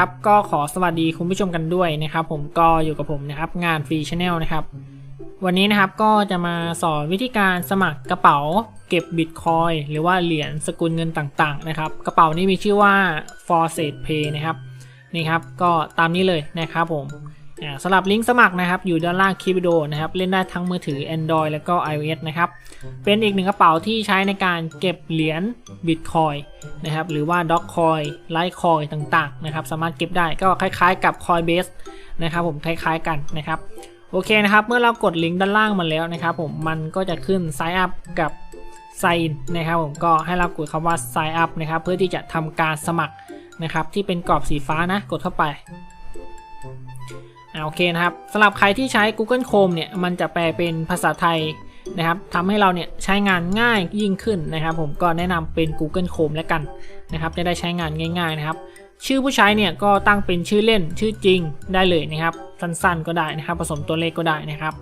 นะครับ ก็ขอสวัสดีคุณผู้ชมกันด้วยนะครับ ผมก็อยู่กับผมนะครับงานฟรีชาแนลนะครับ วันนี้นะครับก็จะมาสอนวิธีการสมัครกระเป๋าเก็บบิตคอยหรือว่าเหรียญสกุลเงินต่างๆนะครับ กระเป๋านี้มีชื่อว่า for s a t Pay นะครับนี่ครับก็ตามนี้เลยนะครับผม สำหรับลิงก์สมัครนะครับ อยู่ด้านล่างคลิปวิดีโอนะครับ เล่นได้ทั้งมือถือ Android แล้วก็ iOS นะครับ เป็นอีกหนึ่งกระเป๋าที่ใช้ในการเก็บเหรียญบิตคอยนะครับ หรือว่าด็อกคอยไลท์คอยต่างๆนะครับ สามารถเก็บได้ก็คล้ายๆกับ Coinbase นะครับผมคล้ายๆกันนะครับ โอเคนะครับ เมื่อเรากดลิงก์ด้านล่างมาแล้วนะครับ ผมมันก็จะขึ้น Sign up กับ Sign in นะครับ ผมก็ให้เรากดคำว่า Sign up นะครับ เพื่อที่จะทำการสมัครนะครับที่เป็นกรอบสีฟ้านะกดเข้าไป อ่าโอเคนะครับสำหรับใครที่ใช้ Google Chrome เนี่ยมันจะแปลเป็นภาษาไทยนะครับทำให้เราเนี่ยใช้งานง่ายยิ่งขึ้นนะครับ ผมก็แนะนำเป็น Google Chrome แล้วกันนะครับจะได้ใช้งานง่ายๆนะครับ ชื่อผู้ใช้เนี่ยก็ตั้งเป็นชื่อเล่นชื่อจริงได้เลยนะครับ สั้นๆก็ได้นะครับ ผสมตัวเลขก็ได้นะครับ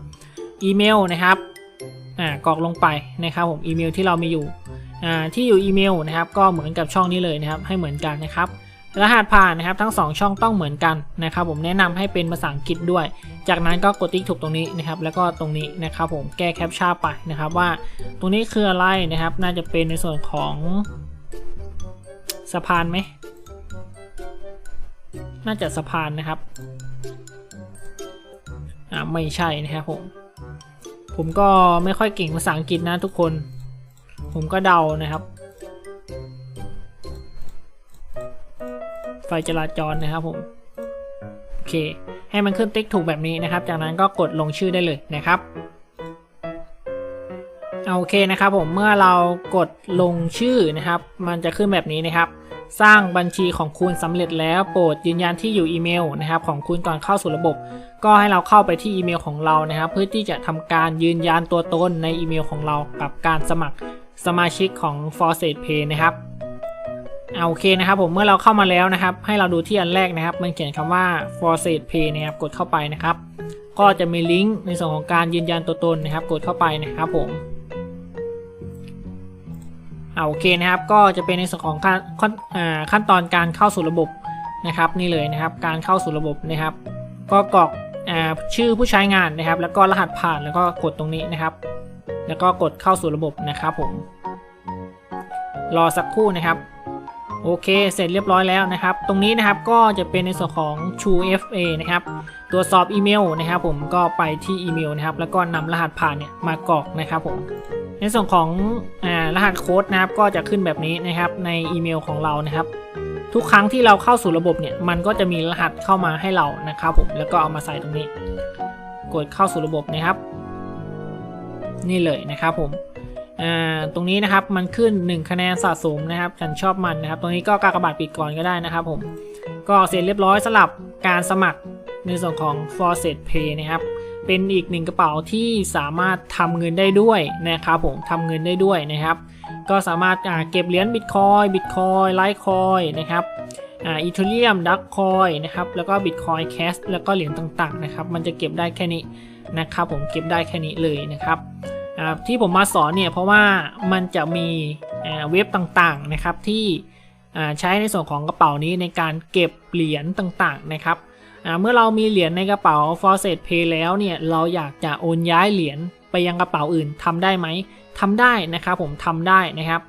อีเมลนะครับอ่ากรอกลงไปนะครับ ผมอีเมลที่เรามีอยู่อ่าที่อยู่อีเมลนะครับ ก็เหมือนกับช่องนี้เลยนะครับ ให้เหมือนกันนะครับ รหัสผ่านนะครับทั้ง 2 ช่องต้องเหมือนกันนะครับผมแนะนำให้เป็นภาษาอังกฤษด้วย จากนั้นก็กดติ๊กถูกตรงนี้นะครับแล้วก็ตรงนี้นะครับผมแก้แคปชั่นไปนะครับว่าตรงนี้คืออะไรนะครับ น่าจะเป็นในส่วนของสะพานไหมน่าจะสะพานนะครับอ่าไม่ใช่นะครับผมผมก็ไม่ค่อยเก่งภาษาอังกฤษนะทุกคน ผมก็เดานะครับ ไฟจราจรนะครับผมโอเค ให้มันขึ้นติ๊กถูกแบบนี้นะครับ จากนั้นก็กดลงชื่อได้เลยนะครับเอาโอเคนะครับผมเมื่อเรากดลงชื่อนะครับ มันจะขึ้นแบบนี้นะครับ สร้างบัญชีของคุณสำเร็จแล้วโปรดยืนยันที่อยู่อีเมลนะครับ ของคุณก่อนเข้าสู่ระบบ ก็ให้เราเข้าไปที่อีเมลของเรานะครับ เพื่อที่จะทำการยืนยันตัวตนในอีเมลของเรากับการสมัครสมาชิกของ f o r s e Pay นะครับ เอาโอเคนะครับผมเมื่อเราเข้ามาแล้วนะครับ ให้เราดูที่อันแรกนะครับ มันเขียนคำว่า f o r s e Pay นะครับกดเข้าไปนะครับ ก็จะมีลิงก์ในส่วนของการยืนยันตัวตนนะครับ กดเข้าไปนะครับผมเอาโอเคนะครับ ก็จะเป็นในส่วนของขั้นขั้นตอนการเข้าสู่ระบบนะครับ นี่เลยนะครับ การเข้าสู่ระบบนะครับ ก็กรอกชื่อผู้ใช้งานนะครับ แล้วก็รหัสผ่านแล้วก็กดตรงนี้นะครับ แล้วก็กดเข้าสู่ระบบนะครับผมรอสักครู่นะครับ โอเค เสร็จเรียบร้อยแล้วนะครับ ตรงนี้นะครับก็จะเป็นในส่วนของ True FA นะครับ ตรวจสอบอีเมลนะครับผมก็ไปที่อีเมลนะครับ แล้วก็นำรหัสผ่านเนี่ยมากรอกนะครับผม ในส่วนของอรหัสโค้ดนะครับก็จะขึ้นแบบนี้นะครับในอีเมลของเรานะครับ ทุกครั้งที่เราเข้าสู่ระบบเนี่ยมันก็จะมีรหัสเข้ามาให้เรานะครับผม แล้วก็เอามาใส่ตรงนี้ กดเข้าสู่ระบบนะครับ นี่เลยนะครับผม ตรงนี้นะครับมันขึ้น 1 คะแนนสะสมนะครับฉันชอบมันนะครับ ตรงนี้ก็กากบาทปิดก่อนก็ได้นะครับผม ก็เสร็จเรียบร้อยสำหรับการสมัครในส่วนของ f o r s e Pay นะครับ เป็นอีกหนึ่งกระเป๋าที่สามารถทำเงินได้ด้วยนะครับผมทำเงินได้ด้วยนะครับ ก็สามารถเก็บเหรียญบิตคอยบิตคอยไลท์คอยนะครับอีเทเรียมดักคอยนะครับ แล้วก็บิตคอยแคสแล้วก็เหรียญต่างๆนะครับ มันจะเก็บได้แค่นี้นะครับ ผมเก็บได้แค่นี้เลยนะครับ ที่ผมมาสอนเนี่ยเพราะว่ามันจะมีเว็บต่างๆนะครับที่ใช้ในส่วนของกระเป๋านี้ในการเก็บเหรียญต่างๆนะครับเมื่อเรามีเหรียญในกระเป๋า f o r s e Pay แล้วเนี่ยเราอยากจะโอนย้ายเหรียญไปยังกระเป๋าอื่นทำได้ไหมทำได้นะครับผมทำได้นะครับ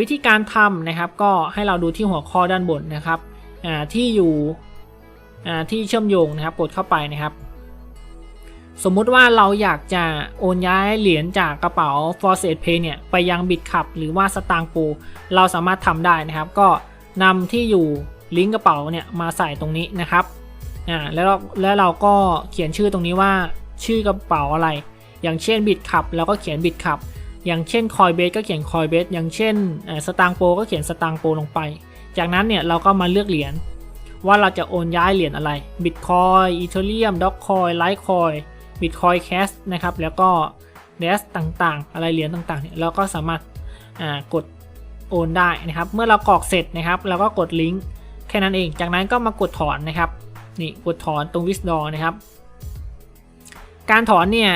วิธีการทำนะครับก็ให้เราดูที่หัวข้อด้านบนนะครับที่อยู่ที่เชื่อมโยงนะครับกดเข้าไปนะครับ สมมุติว่าเราอยากจะโอนย้ายเหรียญจากกระเป๋า f o r s e Pay เนี่ยไปยังบิตคับหรือว่าสตางค์ปูเราสามารถทำได้นะครับ ก็นำที่อยู่ลิงก์กระเป๋าเนี่ยมาใส่ตรงนี้นะครับอ่าแล้วแล้วเราก็เขียนชื่อตรงนี้ว่าชื่อกระเป๋าอะไร อย่างเช่นบิตคับเราก็เขียนบิตคับอย่างเช่นคอยเบสก็เขียนคอยเบสอย่างเช่นสตางโปก็เขียนสตางโปลงไป จากนั้นเนี่ยเราก็มาเลือกเหรียญว่าเราจะโอนย้ายเหรียญอะไรบิตคอ บิตคอยไลท์คอยบิตคอยแคสนะครับ แล้วก็เดสต่างๆ อะไรเหรียญต่างๆเนี่ยเราก็สามารถกดโอนได้นะครับ เมื่อเรากรอกเสร็จนะครับเราก็กดลิงก์แค่นั้นเอง จากนั้นก็มากดถอนนะครับนี่กดถอนตรง withdraw นะครับ การถอนเนี่ย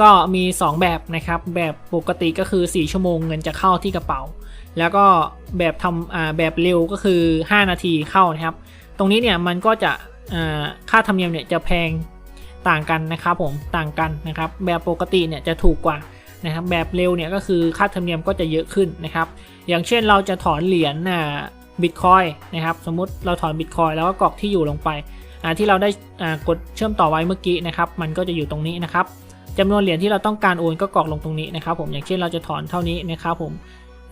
ก็มี 2 แบบนะครับ แบบปกติก็คือ 4 ชั่วโมงเงินจะเข้าที่กระเป๋า แล้วก็แบบทำแบบเร็วก็คือ 5 นาทีเข้านะครับ ตรงนี้เนี่ยมันก็จะค่าธรรมเนียมเนี่ยจะแพง ต่างกันนะครับผมต่างกันนะครับแบบปกติเนี่ยจะถูกกว่านะครับแบบเร็วเนี่ยก็คือค่าธรรมเนียมก็จะเยอะขึ้นนะครับอย่างเช่นเราจะถอนเหรียญอ่าบิตคอยนะครับสมมุติเราถอนบิตคอยแล้วก็กรอกที่อยู่ลงไปอ่าที่เราได้อ่ากดเชื่อมต่อไว้เมื่อกี้นะครับมันก็จะอยู่ตรงนี้นะครับจำนวนเหรียญที่เราต้องการโอนก็กรอกลงตรงนี้นะครับ ผมอย่างเช่นเราจะถอนเท่านี้นะครับผม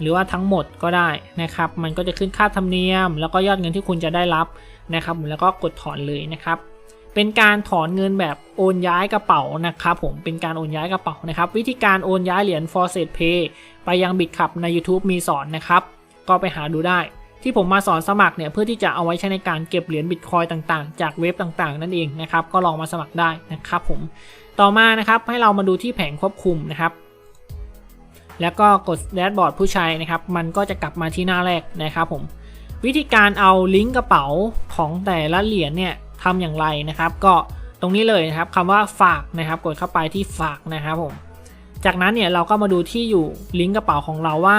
หรือว่าทั้งหมดก็ได้นะครับ มันก็จะขึ้นค่าธรรมเนียม แล้วก็ยอดเงินที่คุณจะได้รับนะครับแล้วก็กดถอนเลยนะครับ เป็นการถอนเงินแบบโอนย้ายกระเป๋านะครับผมเป็นการโอนย้ายกระเป๋านะครับ วิธีการโอนย้ายเหรียญ f o r s e t Pay ไปยังบิตคับใน YouTube มีสอนนะครับ ก็ไปหาดูได้ ที่ผมมาสอนสมัครเนี่ยเพื่อที่จะเอาไว้ใช้ในการเก็บเหรียญบิตคอยต่างๆ จากเว็บต่างๆ นั่นเองนะครับก็ลองมาสมัครได้นะครับผมต่อมานะครับให้เรามาดูที่แผงควบคุมนะครับแล้วก็กดแดชบอร์ดผู้ใช้นะครับ มันก็จะกลับมาที่หน้าแรกนะครับผม วิธีการเอาลิงก์กระเป๋าของแต่ละเหรียญเนี่ย ทำอย่างไรนะครับ ก็ตรงนี้เลยนะครับคำว่าฝากนะครับ กดเข้าไปที่ฝากนะครับผมจากนั้นเนี่ยเราก็มาดูที่อยู่ลิงก์กระเป๋าของเราว่า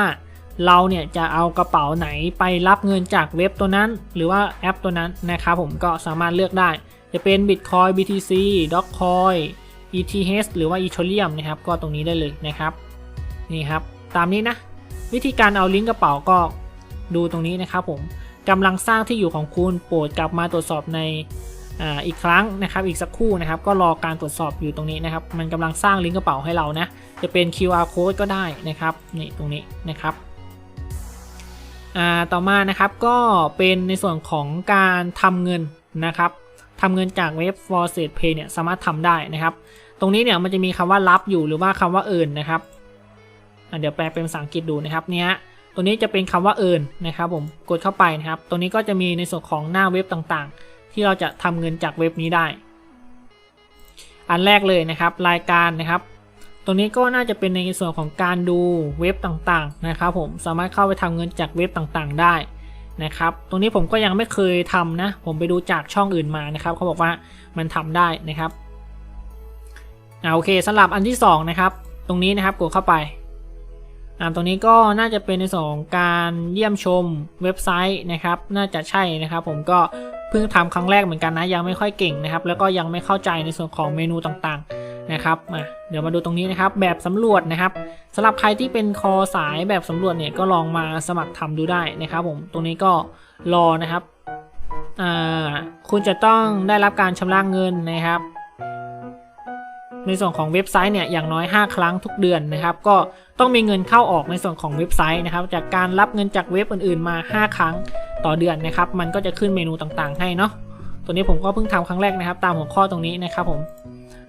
เราเนี่ยจะเอากระเป๋าไหนไปรับเงินจากเว็บตัวนั้น หรือว่าแอปตัวนั้นนะครับผมก็สามารถเลือกได้ จะเป็น Bitcoin BTC Dogecoin ETH หรือว่า Ethereum นะครับ ก็ตรงนี้ได้เลยนะครับนี่ครับ ตามนี้นะ วิธีการเอาลิงก์กระเป๋าก็ดูตรงนี้นะครับผมกำลังสร้างที่อยู่ของคุณโปรดกลับมาตรวจสอบใน อาอีกครั้งนะครับอีกสักครู่นะครับก็รอการตรวจสอบอยู่ตรงนี้นะครับมันกำลังสร้างลิงก์กระเป๋าให้เรานะจะเป็น QR code ก็ได้นะครับนี่ตรงนี้นะครับอ่าต่อมานะครับก็เป็นในส่วนของการทำเงินนะครับทำเงินจากเว็บ f o r s e t Pay เนี่ยสามารถทำได้นะครับ ตรงนี้เนี่ยมันจะมีคำว่ารับอยู่หรือว่าคำว่าเอินนะครับอะเดี๋ยวแปลเป็นภาษาอังกฤษดูนะครับเนี้ยตัวนี้จะเป็นคำว่าเอินนะครับผมกดเข้าไปนะครับตรงนี้ก็จะมีในส่วนของหน้าเว็บต่างๆ ที่เราจะทำเงินจากเว็บนี้ได้ อันแรกเลยนะครับ รายการนะครับ ตรงนี้ก็น่าจะเป็นในส่วนของการดูเว็บต่างๆนะครับ ผมสามารถเข้าไปทำเงินจากเว็บต่างๆ ได้นะครับ ตรงนี้ผมก็ยังไม่เคยทำนะ ผมไปดูจากช่องอื่นมานะครับ เขาบอกว่ามันทำได้นะครับอ่าโอเคสำหรับอันที่สองนะครับ ตรงนี้นะครับกดเข้าไป อ่าตรงนี้ก็น่าจะเป็นในส่วนของการเยี่ยมชมเว็บไซต์นะครับ น่าจะใช่นะครับ ผมก็เพิ่งทำครั้งแรกเหมือนกันนะ ยังไม่ค่อยเก่งนะครับ แล้วก็ยังไม่เข้าใจในส่วนของเมนูต่างๆนะครับมาเดี๋ยวมาดูตรงนี้นะครับ แบบสำรวจนะครับสำหรับใครที่เป็นคอสายแบบสำรวจเนี่ยก็ลองมาสมัครทำดูได้นะครับ ผมตรงนี้ก็รอนะครับอ่าคุณจะต้องได้รับการชำระเงินนะครับ ในส่วนของเว็บไซต์เนี่ยอย่างน้อย 5 ครั้งทุกเดือนนะครับก็ต้องมีเงินเข้าออกในส่วนของเว็บไซต์นะครับจากการรับเงินจากเว็บอื่นๆมา 5 ครั้งต่อเดือนนะครับมันก็จะขึ้นเมนูต่างๆ ให้เนาะตัวนี้ผมก็เพิ่งทำครั้งแรกนะครับ ตามหัวข้อตรงนี้นะครับผม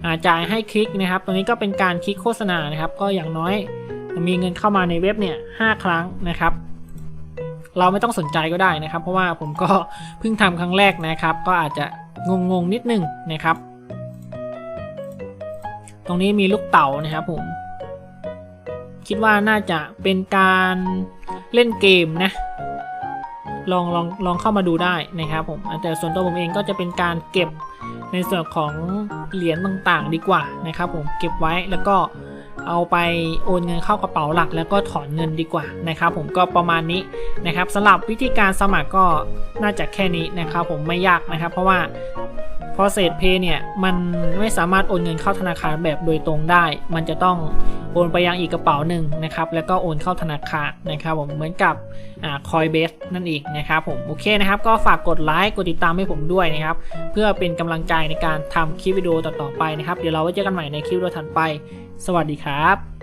อาจ่ายให้คลิกนะครับตรงนี้ก็เป็นการคลิกโฆษณานะครับ ก็อย่างน้อยมีเงินเข้ามาในเว็บเนี่ยหครั้งนะครับ เราไม่ต้องสนใจก็ได้นะครับ เพราะว่าผมก็เพิ่งทำครั้งแรกนะครับ ก็อาจจะงงๆนิดนึงนะครับ ตรงนี้มีลูกเต่านะครับผมคิดว่าน่าจะเป็นการเล่นเกมนะ ลองลองลองเข้ามาดูได้นะครับผมแต่ส่วนตัวผมเองก็จะเป็นการเก็บในส่วนของเหรียญต่างๆ ดีกว่านะครับผมเก็บไว้แล้วก็เอาไปโอนเงินเข้ากระเป๋าหลัก แล้วก็ถอนเงินดีกว่านะครับ ผมก็ประมาณนี้นะครับสำหรับวิธีการสมัครก็น่าจะแค่นี้นะครับ ผมไม่ยากนะครับ เพราะว่า พอเศษเพย์เนี่ยมันไม่สามารถโอนเงินเข้าธนาคารแบบโดยตรงได้ มันจะต้องโอนไปยังอีกกระเป๋าหนึ่งนะครับ แล้วก็โอนเข้าธนาคารนะครับผมเหมือนกับคอยเบสนั่นเองนะครับผมโอเคนะครับ ก็ฝากกดไลค์กดติดตามให้ผมด้วยนะครับ เพื่อเป็นกำลังใจในการทำคลิปวิดีโอต่อๆไปนะครับ เดี๋ยวเราไว้เจอกันใหม่ในคลิปวิดีโอถัดไป สวัสดีครับ